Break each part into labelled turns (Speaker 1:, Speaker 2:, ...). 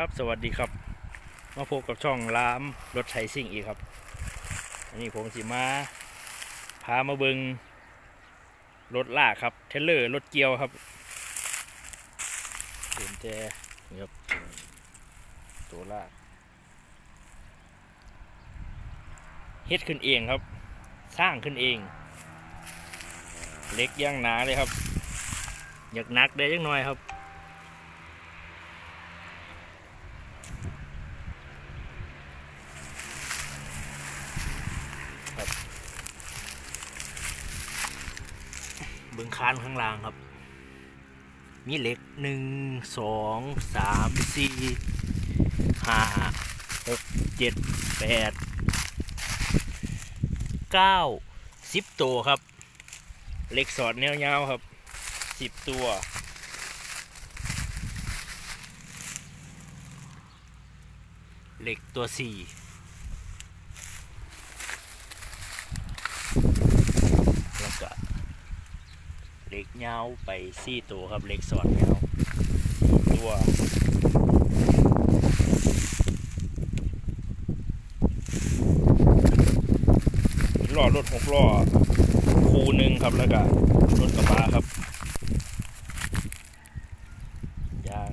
Speaker 1: ครับสวัสดีครับ มาพบกับช่องล้ามรถไถซิ่งอีกครับ อันนี้ผมสิมาพามาเบิงรถลากครับ เทรลเลอร์รถเกียวครับเห็นแต่นี่ครับตัวลากเฮ็ดขึ้นเองครับ สร้างขึ้นเอง เล็กย่างหนาเลยครับอยากนักได้ยังน้อยครับ เบื้องคานข้างล่างครับ มีเหล็กหนึ่งสองสามสี่ห้าหกเจ็ดแปดเก้าสิบตัวครับเหล็กสอดแนวยาวครับสิบตัวเหล็กตัวสี่แล้วก็ เล็กยาวไปสี่ตัวครับเล็กสอดยาวตัวล้อรถหกล้อคูหนึ่งครับแล้วก็รถกระบะครับยาง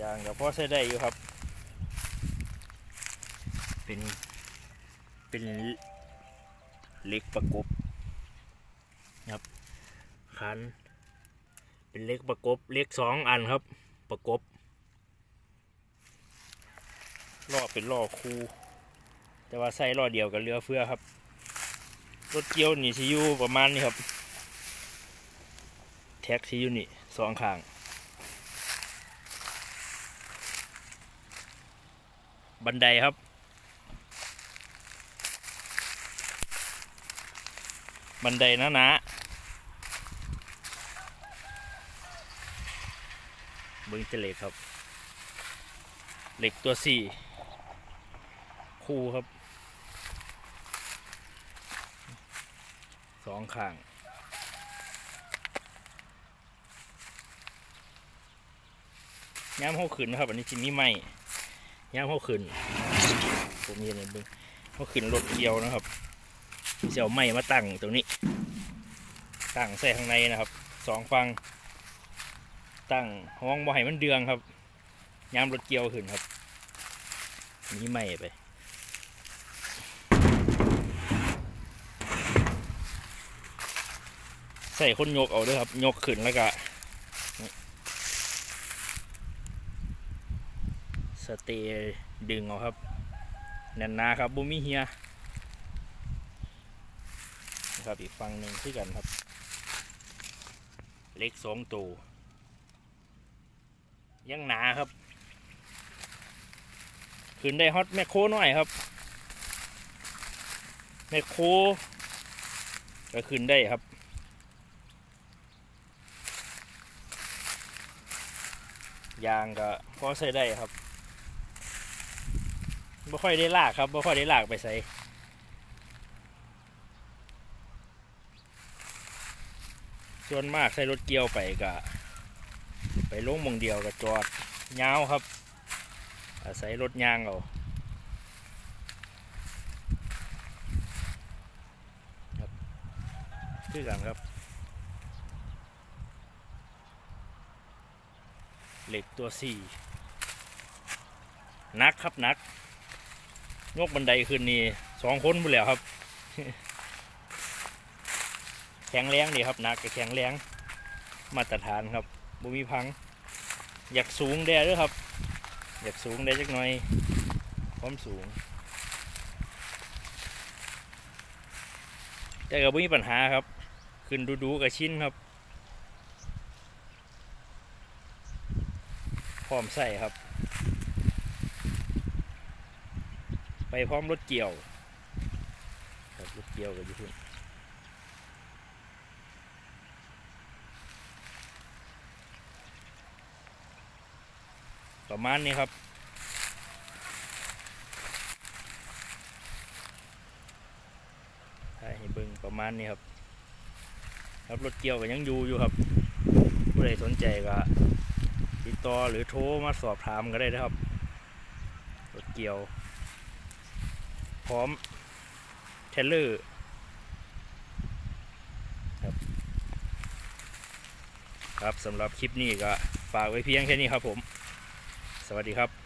Speaker 1: ยางกับพ่อใช้ได้อยู่ครับ เป็นเป็นเล็กประกบ คันเป็นเล็กประกบเล็กสองอันครับ ประกบล้อเป็นล้อคูแต่ว่าใส่ล้อเดียวกับเรือเฟือครับรถเกียวนี่สิยูประมาณนี้ครับ แท็กสิยูนี่สองข้างบันไดครับ บันไดหนา เบิ้งเจเหล็กครับ เหล็กตัวสี่คู่ครับสองข้างย้ำเข้าขึ้นนะครับ อันนี้จิมีไม้ย้ำเข้าขึ้นผมเห็นในเบิ้งเข้าขึ้นรถเกียวนะครับเสียวไม้มาตั้งตรงนี้ ตั้งใส่ข้างในนะครับสองฟัง ตั้งห้องบ่ให้มันเดืองครับยามรถเกี่ยวขึ้นครับนี่ไม่ไปใส่คนยกเอาด้วยครับ ยกขึ้นแล้วก็สเตย์ดึงเอาครับแน่นนาครับบุมีเฮียนะครับอีกฝั่งหนึ่งที่กันครับ เล็กสองตัว ยังหนาครับ ขึ้นได้ฮอตแมคโครหน่อยครับ แมคโครก็ขึ้นได้ครับยางก็พอใส่ได้ครับไม่ค่อยได้ลากครับไม่ค่อยได้ลากไปใส่ส่วนมากใส่รถเกี่ยวไปก็ ไปลงมองเดียวกับจอดยาวครับ อาศัยรถยางเอาครับคือกันครับ เหล็กตัวสี่นักครับนักยกบันไดขึ้นนี่สองคนหมดแล้วครับ แข็งแรงดีครับนักกับแข็งแรงมาตรฐานครับ บุมีพัง อยากสูงแด้ด้วยครับ อยากสูงได้จักหน่อยความสูง แต่ก็บ่มีปัญหาครับ ขึ้นดูๆกับชิ้นครับ พร้อมใส่ครับ ไปพร้อมรถเกี่ยว ครับรถเกี่ยวกับญี่ปุ่น ประมาณนี้ครับให้เบิ่งประมาณนี้ครับครับรถเกี่ยวก็ยังอยู่อยู่ครับ ผู้ใดสนใจก็ติดต่อหรือโทรมาสอบถามก็ได้นะครับ รถเกี่ยว พร้อมเทรลเลอร์ครับ ครับสำหรับคลิปนี้ก็ฝากไว้เพียงแค่นี้ครับผม วัสดีครับ